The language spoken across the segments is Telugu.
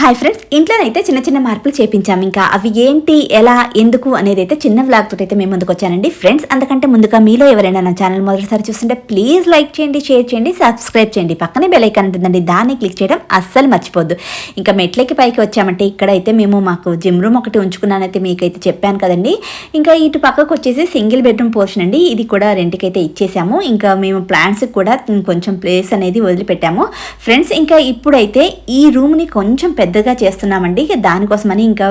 హాయ్ ఫ్రెండ్స్ ఇంట్లోనైతే చిన్న చిన్న మార్పులు చేపించాము ఇంకా. అవి ఏంటి ఎలా ఎందుకు అనేది అయితే చిన్న వ్లాగ్ తోటి అయితే మేము ముందుకు వచ్చానండి. ఫ్రెండ్స్ అంతకంటే ముందుగా మీలో ఎవరైనా నా ఛానల్ మొదటిసారి చూస్తుంటే ప్లీజ్ లైక్ చేయండి షేర్ చేయండి సబ్స్క్రైబ్ చేయండి. పక్కనే బెల్ ఐకాన్ ఉంటుందండి దాన్ని క్లిక్ చేయడం అస్సలు మర్చిపోద్దు. ఇంకా మెట్లకి పైకి వచ్చామంటే ఇక్కడైతే మేము మాకు జిమ్ రూమ్ ఒకటి ఉంచుకున్నానైతే మీకైతే చెప్పాను కదండి. ఇంకా ఇటు పక్కకు వచ్చేసి సింగిల్ బెడ్రూమ్ పోర్షన్ అండి. ఇది కూడా రెంట్కి అయితే ఇచ్చేసాము. ఇంకా మేము ప్లాంట్స్ కూడా కొంచెం ప్లేస్ అనేది వదిలిపెట్టాము. ఫ్రెండ్స్ ఇంకా ఇప్పుడైతే ఈ రూమ్ని కొంచెం పెద్దగా చేస్తున్నామండి. ఇక దానికోసమని ఇంకా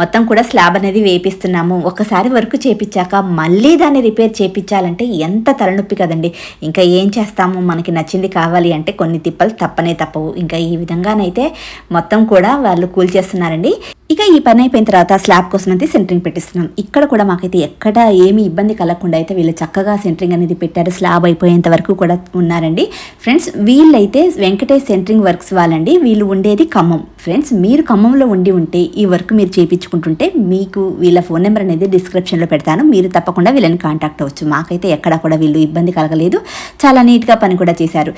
మొత్తం కూడా స్లాబ్ అనేది వేపిస్తున్నాము. ఒకసారి వర్క్ చేపించాక మళ్ళీ దాన్ని రిపేర్ చేపించాలంటే ఎంత తలనొప్పి కదండి. ఇంకా ఏం చేస్తాము? మనకి నచ్చింది కావాలి అంటే కొన్ని తిప్పలు తప్పనే తప్పవు. ఇంకా ఈ విధంగానైతే మొత్తం కూడా వాళ్ళు కూల్ చేస్తున్నారండి. ఇక ఈ పని అయిపోయిన తర్వాత స్లాబ్ కోసం అయితే సెంటరింగ్ పెట్టిస్తున్నాం. ఇక్కడ కూడా మాకైతే ఎక్కడ ఏమి ఇబ్బంది కలగకుండా అయితే వీళ్ళు చక్కగా సెంటరింగ్ అనేది పెట్టారు. స్లాబ్ అయిపోయేంత వరకు కూడా ఉన్నారండి. ఫ్రెండ్స్ వీళ్ళైతే వెంకటేష్ సెంటరింగ్ వర్క్స్ వాళ్ళండి. వీళ్ళు ఉండేది ఖమ్మం. ఫ్రెండ్స్ మీరు ఖమ్మంలో ఉండి ఉంటే ఈ వర్క్ మీరు చేయించుకుంటుంటే మీకు వీళ్ళ ఫోన్ నెంబర్ అనేది డిస్క్రిప్షన్లో పెడతాను. మీరు తప్పకుండా వీళ్ళని కాంటాక్ట్ అవ్వచ్చు. మాకైతే ఎక్కడ కూడా వీళ్ళు ఇబ్బంది కలగలేదు. చాలా నీట్గా పని కూడా చేశారు.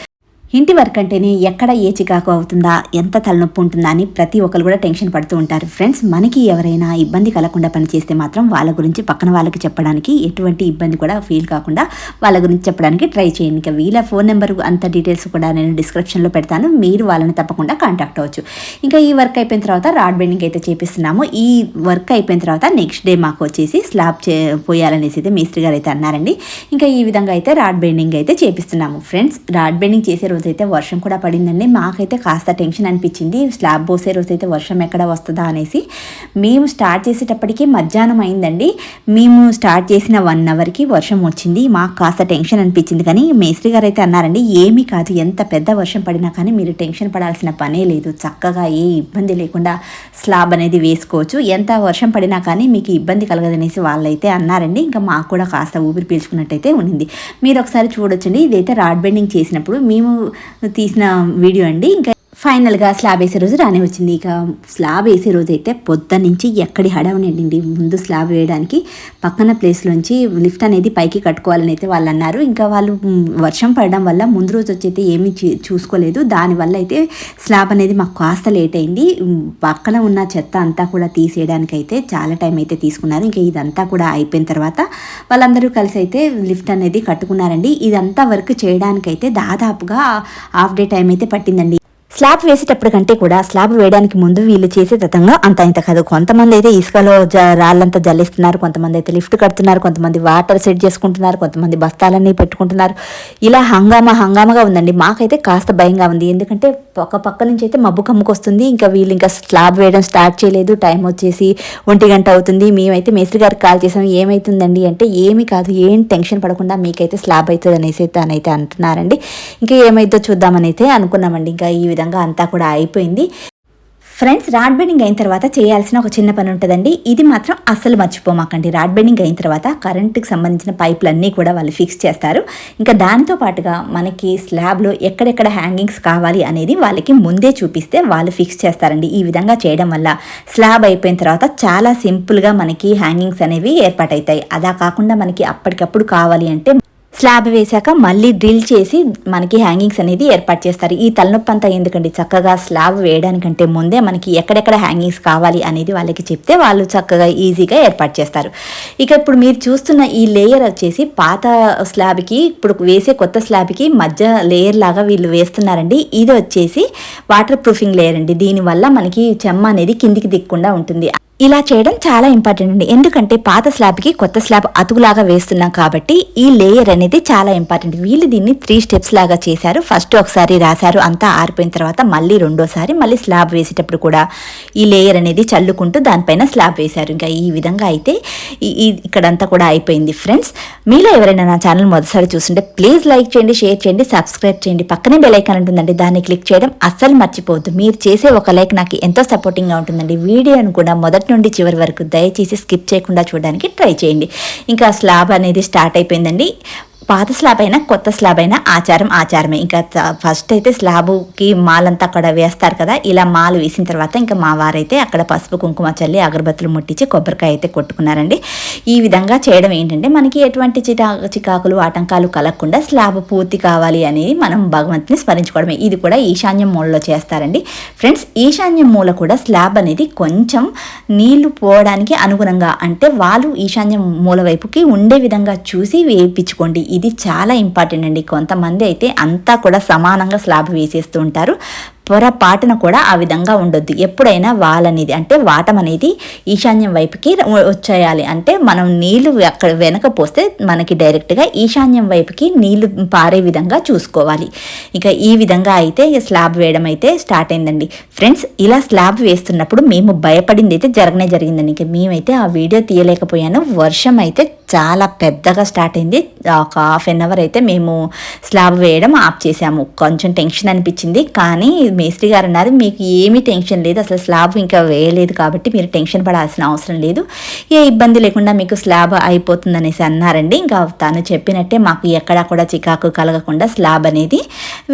ఇంటి వర్క్ అంటేనే ఎక్కడ ఏ చికాకు అవుతుందా ఎంత తలనొప్పి ఉంటుందా అని ప్రతి ఒక్కరు కూడా టెన్షన్ పడుతూ ఉంటారు. ఫ్రెండ్స్ మనకి ఎవరైనా ఇబ్బంది కలగకుండా పనిచేస్తే మాత్రం వాళ్ళ గురించి పక్కన వాళ్ళకి చెప్పడానికి ఎటువంటి ఇబ్బంది కూడా ఫీల్ కాకుండా వాళ్ళ గురించి చెప్పడానికి ట్రై చేయండి. ఇంకా వీళ్ళ ఫోన్ నెంబర్ అంత డీటెయిల్స్ కూడా నేను డిస్క్రిప్షన్లో పెడతాను. మీరు వాళ్ళని తప్పకుండా కాంటాక్ట్ అవ్వచ్చు. ఇంకా ఈ వర్క్ అయిపోయిన తర్వాత రాడ్ బెండింగ్ అయితే చేపిస్తున్నాము. ఈ వర్క్ అయిపోయిన తర్వాత నెక్స్ట్ డే మాకు వచ్చేసి స్లాబ్ చే పోయాలనేసి అయితే మేస్త్రి గారు అయితే అన్నారండి. ఇంకా ఈ విధంగా అయితే రాడ్ బెండింగ్ అయితే చేపిస్తున్నాము. ఫ్రెండ్స్ రాడ్ బెండింగ్ చేసే రోజు అయితే వర్షం కూడా పడిందండి. మాకైతే కాస్త టెన్షన్ అనిపించింది. స్లాబ్ పోసే రోజు అయితే వర్షం ఎక్కడ వస్తుందా అనేసి. మేము స్టార్ట్ చేసేటప్పటికి మధ్యాహ్నం అయిందండి. మేము స్టార్ట్ చేసిన వన్ అవర్కి వర్షం వచ్చింది. మాకు కాస్త టెన్షన్ అనిపించింది కానీ మేస్త్రి గారు అయితే అన్నారండి ఏమీ కాదు. ఎంత పెద్ద వర్షం పడినా కానీ మీరు టెన్షన్ పడాల్సిన పనే లేదు. చక్కగా ఏ ఇబ్బంది లేకుండా స్లాబ్ అనేది వేసుకోవచ్చు. ఎంత వర్షం పడినా కానీ మీకు ఇబ్బంది కలగదనేసి వాళ్ళైతే అన్నారండి. ఇంకా మాకు కూడా కాస్త ఊపిరి పీల్చుకున్నట్టయితే ఉండింది మీరు ఒకసారి చూడొచ్చండి. ఇదైతే రాడ్ బెండింగ్ చేసినప్పుడు మేము తీసిన వీడియో అండి. ఇంకా ఫైనల్గా స్లాబ్ వేసే రోజు రానే వచ్చింది. ఇక స్లాబ్ వేసే రోజు అయితే పొద్దు నుంచి ఎక్కడి హడావునండి ముందు స్లాబ్ వేయడానికి పక్కన ప్లేస్లోంచి లిఫ్ట్ అనేది పైకి కట్టుకోవాలని అయితే వాళ్ళు అన్నారు. ఇంకా వాళ్ళు వర్షం పడడం వల్ల ముందు రోజు వచ్చి అయితే ఏమీ చూసుకోలేదు. దానివల్ల అయితే స్లాబ్ అనేది మాకు కాస్త లేట్ అయింది. పక్కన ఉన్న చెత్త అంతా కూడా తీసేయడానికి అయితే చాలా టైం అయితే తీసుకున్నారు. ఇంకా ఇదంతా కూడా అయిపోయిన తర్వాత వాళ్ళందరూ కలిసి అయితే లిఫ్ట్ అనేది కట్టుకున్నారండి. ఇదంతా వర్క్ చేయడానికైతే దాదాపుగా హాఫ్ డే టైం అయితే పట్టిందండి. స్లాబ్ వేసేటప్పుడు కంటే కూడా స్లాబ్ వేయడానికి ముందు వీళ్ళు చేసే తతంగా అంత ఇంత కాదు. కొంతమంది అయితే ఇసుకలో జ రాళ్ళంతా జల్లిస్తున్నారు. కొంతమంది అయితే లిఫ్ట్ కడుతున్నారు. కొంతమంది వాటర్ సెట్ చేసుకుంటున్నారు. కొంతమంది బస్తాలన్నీ పెట్టుకుంటున్నారు. ఇలా హంగామా హంగామాగా ఉందండి. మాకైతే కాస్త భయంగా ఉంది. ఎందుకంటే ఒక పక్క నుంచి అయితే మబ్బు కమ్ముకొస్తుంది. ఇంకా వీళ్ళు ఇంకా స్లాబ్ వేయడం స్టార్ట్ చేయలేదు. టైం వచ్చేసి ఒంటి గంట అవుతుంది. మేమైతే మేస్త్రి గారికి కాల్ చేసాం. ఏమవుతుందండి అంటే ఏమీ కాదు. ఏం టెన్షన్ పడకుండా మీకైతే స్లాబ్ అవుతుంది అనేసి అయితే అంటున్నారండి. ఇంకా ఏమైతుందో చూద్దామని అయితే అనుకున్నామండి. ఇంకా ఈ విధంగా అంతా కూడా అయిపోయింది. ఫ్రెండ్స్ రాడ్ బెండింగ్ అయిన తర్వాత చేయాల్సిన ఒక చిన్న పని ఉంటుందండి. ఇది మాత్రం అస్సలు మర్చిపోమాకండి. రాడ్ బెండింగ్ అయిన తర్వాత కరెంటుకి సంబంధించిన పైపులన్నీ కూడా వాళ్ళు ఫిక్స్ చేస్తారు. ఇంకా దానితో పాటుగా మనకి స్లాబ్లో ఎక్కడెక్కడ హ్యాంగింగ్స్ కావాలి అనేది వాళ్ళకి ముందే చూపిస్తే వాళ్ళు ఫిక్స్ చేస్తారండి. ఈ విధంగా చేయడం వల్ల స్లాబ్ అయిపోయిన తర్వాత చాలా సింపుల్గా మనకి హ్యాంగింగ్స్ అనేవి ఏర్పాటవుతాయి అలా కాకుండా మనకి అప్పటికప్పుడు కావాలి అంటే స్లాబ్ వేశాక మళ్ళీ డ్రిల్ చేసి మనకి హ్యాంగింగ్స్ అనేది ఏర్పాటు చేస్తారు. ఈ తలనొప్పి అంతా ఎందుకండి? చక్కగా స్లాబ్ వేయడానికంటే ముందే మనకి ఎక్కడెక్కడ హ్యాంగింగ్స్ కావాలి అనేది వాళ్ళకి చెప్తే వాళ్ళు చక్కగా ఈజీగా ఏర్పాటు చేస్తారు. ఇక ఇప్పుడు మీరు చూస్తున్న ఈ లేయర్ వచ్చేసి పాత స్లాబ్కి ఇప్పుడు వేసే కొత్త స్లాబ్కి మధ్య లేయర్ లాగా వీళ్ళు వేస్తున్నారండి. ఇది వచ్చేసి వాటర్ ప్రూఫింగ్ లేయర్ అండి. దీనివల్ల మనకి చెమ్మ అనేది కిందికి దిక్కుండా ఉంటుంది. ఇలా చేయడం చాలా ఇంపార్టెంట్ అండి. ఎందుకంటే పాత స్లాబ్కి కొత్త స్లాబ్ అతుకులాగా వేస్తున్నాం కాబట్టి ఈ లేయర్ అనేది చాలా ఇంపార్టెంట్ వీళ్ళు దీన్ని త్రీ స్టెప్స్ లాగా చేశారు. ఫస్ట్ ఒకసారి రాశారు అంతా ఆరిపోయిన తర్వాత మళ్ళీ రెండోసారి మళ్ళీ స్లాబ్ వేసేటప్పుడు కూడా ఈ లేయర్ అనేది చల్లుకుంటూ దానిపైన స్లాబ్ వేశారు. ఇంకా ఈ విధంగా అయితే ఈ- ఇక్కడంతా కూడా అయిపోయింది ఫ్రెండ్స్ మీలో ఎవరైనా నా ఛానల్ మొదటిసారి చూస్తుంటే ప్లీజ్ లైక్ చేయండి షేర్ చేయండి సబ్స్క్రైబ్ చేయండి. పక్కనే బెలైకాన్ ఉంటుందండి దాన్ని క్లిక్ చేయడం అస్సలు మర్చిపోవద్దు. మీరు చేసే ఒక లైక్ నాకు ఎంతో సపోర్టింగ్గా ఉంటుందండి. వీడియోను కూడా మొదటి నుండి చివరి వరకు దయచేసి స్కిప్ చేయకుండా చూడడానికి ట్రై చేయండి. ఇంకా స్లాబ్ అనేది స్టార్ట్ అయిపోయిందండి. పాత స్లాబ్ అయినా కొత్త స్లాబ్ అయినా ఆచారం ఆచారమే. ఇంకా ఫస్ట్ అయితే స్లాబుకి మాలంతా అక్కడ వేస్తారు కదా ఇలా మాలు వేసిన తర్వాత ఇంకా మా వారైతే అక్కడ పసుపు కుంకుమ చల్లి అగరబత్తులు ముట్టించి కొబ్బరికాయ అయితే కొట్టుకున్నారండి. ఈ విధంగా చేయడం ఏంటంటే మనకి ఎటువంటి చిటా చికాకులు ఆటంకాలు కలగకుండా స్లాబ్ పూర్తి కావాలి అనేది మనం భగవంతుని స్మరించుకోవడమే. ఇది కూడా ఈశాన్యం మూలలో చేస్తారండి. ఫ్రెండ్స్ ఈశాన్యం మూల కూడా స్లాబ్ అనేది కొంచెం నీళ్ళు పోవడానికి అనుగుణంగా అంటే వాళ్ళు ఈశాన్యం మూల వైపుకి ఉండే విధంగా చూసి వేయించుకోండి. ఇది చాలా ఇంపార్టెంట్ అండి. కొంతమంది అయితే అంతా కూడా సమానంగా స్లాబ్ వేసేస్తూ ఉంటారు. పొరపాటున కూడా ఆ విధంగా ఉండొద్దు. ఎప్పుడైనా వాలనేది అంటే వాటం అనేది ఈశాన్యం వైపుకి వచ్చేయాలి. అంటే మనం నీళ్ళు అక్కడ వెనక పోస్తే మనకి డైరెక్ట్గా ఈశాన్యం వైపుకి నీళ్ళు పారే విధంగా చూసుకోవాలి. ఇక ఈ విధంగా అయితే స్లాబ్ వేయడం అయితే స్టార్ట్ అయిందండి. ఫ్రెండ్స్ ఇలా స్లాబ్ వేస్తున్నప్పుడు మేము భయపడింది అయితే జరగనే జరిగిందండి. ఇక మేమైతే ఆ వీడియో తీయలేకపోయాను. వర్షం అయితే చాలా పెద్దగా స్టార్ట్ అయింది. ఒక హాఫ్ అన్ అవర్ అయితే మేము స్లాబ్ వేయడం ఆఫ్ చేసాము. కొంచెం టెన్షన్ అనిపించింది. కానీ మేస్త్రి గారు అన్నారు మీకు ఏమీ టెన్షన్ లేదు అసలు స్లాబ్ ఇంకా వేయలేదు కాబట్టి మీరు టెన్షన్ పడాల్సిన అవసరం లేదు. ఏ ఇబ్బంది లేకుండా మీకు స్లాబ్ అయిపోతుంది అనేసి అన్నారండి. ఇంకా తను చెప్పినట్టే మాకు ఎక్కడా కూడా చికాకు కలగకుండా స్లాబ్ అనేది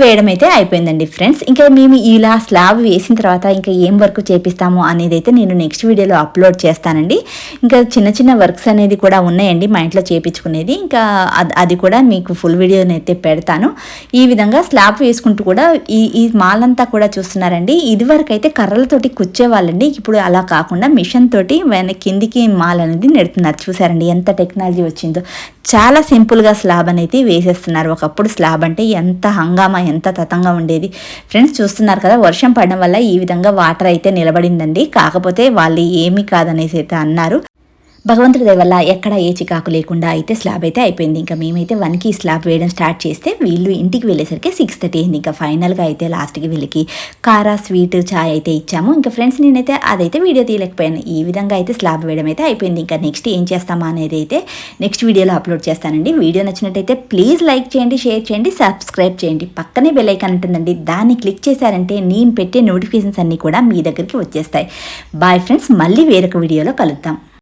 వేయడం అయితే అయిపోయిందండి ఫ్రెండ్స్. ఇంకా మేము ఇలా స్లాబ్ వేసిన తర్వాత ఇంకా ఏం వర్క్ చేపిస్తాము అనేది అయితే నేను నెక్స్ట్ వీడియోలో అప్లోడ్ చేస్తానండి. ఇంకా చిన్న చిన్న వర్క్స్ అనేది కూడా ఉన్నాయండి మా ఇంట్లో చేపించుకునేది ఇంకా అది అది కూడా మీకు ఫుల్ వీడియోని అయితే పెడతాను. ఈ విధంగా స్లాబ్ వేసుకుంటూ కూడా ఈ ఈ మాల్ అంతా కూడా చూస్తున్నారండి. ఇదివరకు అయితే కర్రలతోటి కూర్చేవాళ్ళండి ఇప్పుడు అలా కాకుండా మిషన్ తోటి వెన కిందికి మాల్ అనేది నెడుతున్నారు. చూసారండి ఎంత టెక్నాలజీ వచ్చిందో. చాలా సింపుల్గా స్లాబ్ అనేది వేసేస్తున్నారు. ఒకప్పుడు స్లాబ్ అంటే ఎంత హంగామా ఎంత తతంగా ఉండేది. ఫ్రెండ్స్ చూస్తున్నారు కదా వర్షం పడడం వల్ల ఈ విధంగా వాటర్ అయితే నిలబడిందండి. కాకపోతే వాళ్ళు ఏమీ కాదనేసి అయితే అన్నారు. భగవంతుడి దయవల్ల ఎక్కడ ఏ చికాకు లేకుండా అయితే స్లాబ్ అయితే అయిపోయింది. ఇంకా మేమైతే వన్కి స్లాబ్ వేయడం స్టార్ట్ చేస్తే వీళ్ళు ఇంటికి వెళ్ళేసరికి సిక్స్ థర్టీ అయింది. ఇంకా ఫైనల్గా అయితే లాస్ట్కి వీళ్ళకి కారా స్వీట్ చాయ్ అయితే ఇచ్చాము. ఇంకా ఫ్రెండ్స్ నేనైతే అదైతే వీడియో తీయలేకపోయాను. ఈ విధంగా అయితే స్లాబ్ వేయడం అయితే అయిపోయింది. ఇంకా నెక్స్ట్ ఏం చేస్తామా అనేది అయితే నెక్స్ట్ వీడియోలో అప్లోడ్ చేస్తానండి. వీడియో నచ్చినట్టయితే ప్లీజ్ లైక్ చేయండి షేర్ చేయండి సబ్స్క్రైబ్ చేయండి. పక్కనే బెల్ ఐకాన్ ఉంటుందండి. దాన్ని క్లిక్ చేశారంటే నేను పెట్టే నోటిఫికేషన్స్ అన్నీ కూడా మీ దగ్గరికి వచ్చేస్తాయి. బాయ్ ఫ్రెండ్స్ మళ్ళీ వేరొక వీడియోలో కలుద్దాం.